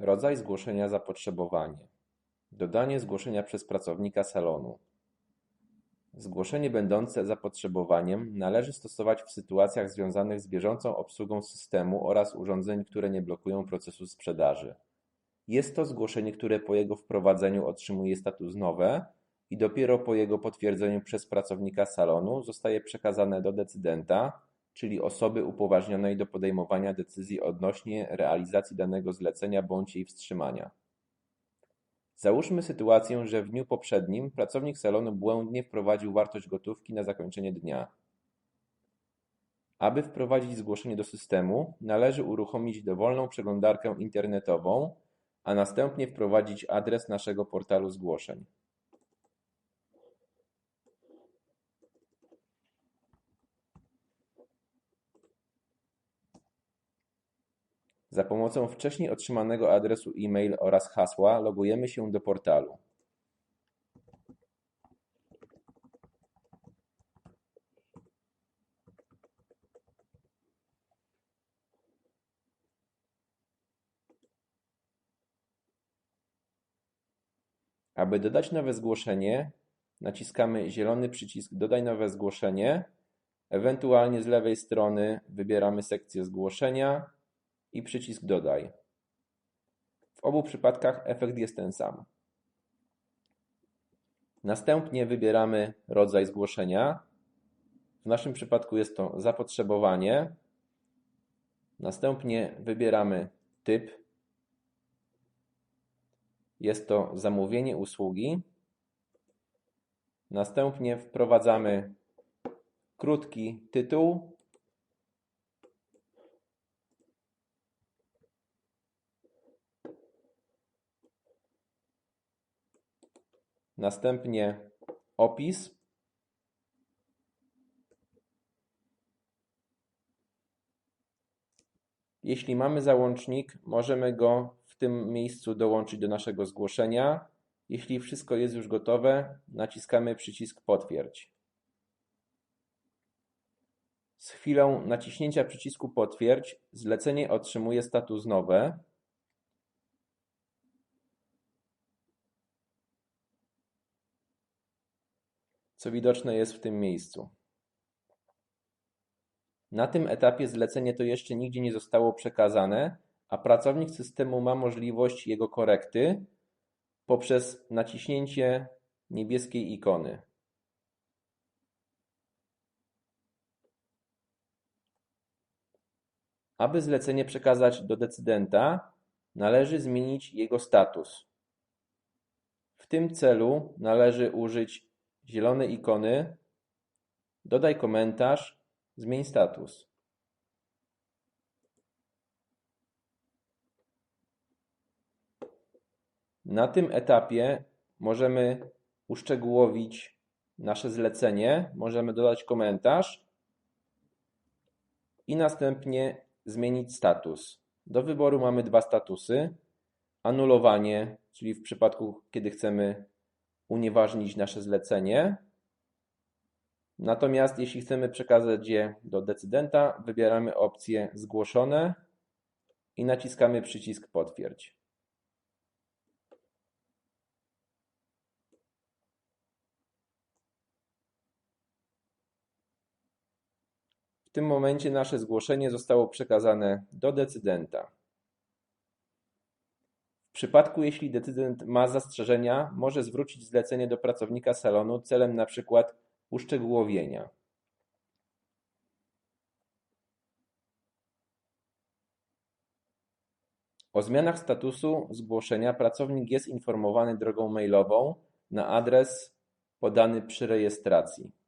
Rodzaj zgłoszenia zapotrzebowanie. Dodanie zgłoszenia przez pracownika salonu. Zgłoszenie będące zapotrzebowaniem należy stosować w sytuacjach związanych z bieżącą obsługą systemu oraz urządzeń, które nie blokują procesu sprzedaży. Jest to zgłoszenie, które po jego wprowadzeniu otrzymuje status nowe i dopiero po jego potwierdzeniu przez pracownika salonu zostaje przekazane do decydenta, czyli osoby upoważnionej do podejmowania decyzji odnośnie realizacji danego zlecenia bądź jej wstrzymania. Załóżmy sytuację, że w dniu poprzednim pracownik salonu błędnie wprowadził wartość gotówki na zakończenie dnia. Aby wprowadzić zgłoszenie do systemu, należy uruchomić dowolną przeglądarkę internetową, a następnie wprowadzić adres naszego portalu zgłoszeń. Za pomocą wcześniej otrzymanego adresu e-mail oraz hasła logujemy się do portalu. Aby dodać nowe zgłoszenie, naciskamy zielony przycisk Dodaj nowe zgłoszenie, ewentualnie z lewej strony wybieramy sekcję zgłoszenia i przycisk Dodaj. W obu przypadkach efekt jest ten sam. Następnie wybieramy rodzaj zgłoszenia. W naszym przypadku jest to zapotrzebowanie. Następnie wybieramy typ. Jest to zamówienie usługi. Następnie wprowadzamy krótki tytuł Następnie opis Jeśli mamy załącznik, możemy go w tym miejscu dołączyć do naszego zgłoszenia. Jeśli wszystko jest już gotowe, naciskamy przycisk Potwierdź. Z chwilą naciśnięcia przycisku Potwierdź zlecenie otrzymuje status nowe co widoczne jest w tym miejscu. Na tym etapie zlecenie to jeszcze nigdzie nie zostało przekazane, a pracownik systemu ma możliwość jego korekty poprzez naciśnięcie niebieskiej ikony. Aby zlecenie przekazać do decydenta, należy zmienić jego status. W tym celu należy użyć zielonej ikony Dodaj komentarz, zmień status. Na tym etapie możemy uszczegółowić nasze zlecenie, możemy dodać komentarz i następnie zmienić status. Do wyboru mamy dwa statusy. Anulowanie, czyli w przypadku, kiedy chcemy unieważnić nasze zlecenie. Natomiast jeśli chcemy przekazać je do decydenta, wybieramy opcję Zgłoszone i naciskamy przycisk Potwierdź. W tym momencie nasze zgłoszenie zostało przekazane do decydenta. Przypadku jeśli decydent ma zastrzeżenia, może zwrócić zlecenie do pracownika salonu celem na przykład uszczegółowienia. O zmianach statusu zgłoszenia pracownik jest informowany drogą mailową na adres podany przy rejestracji.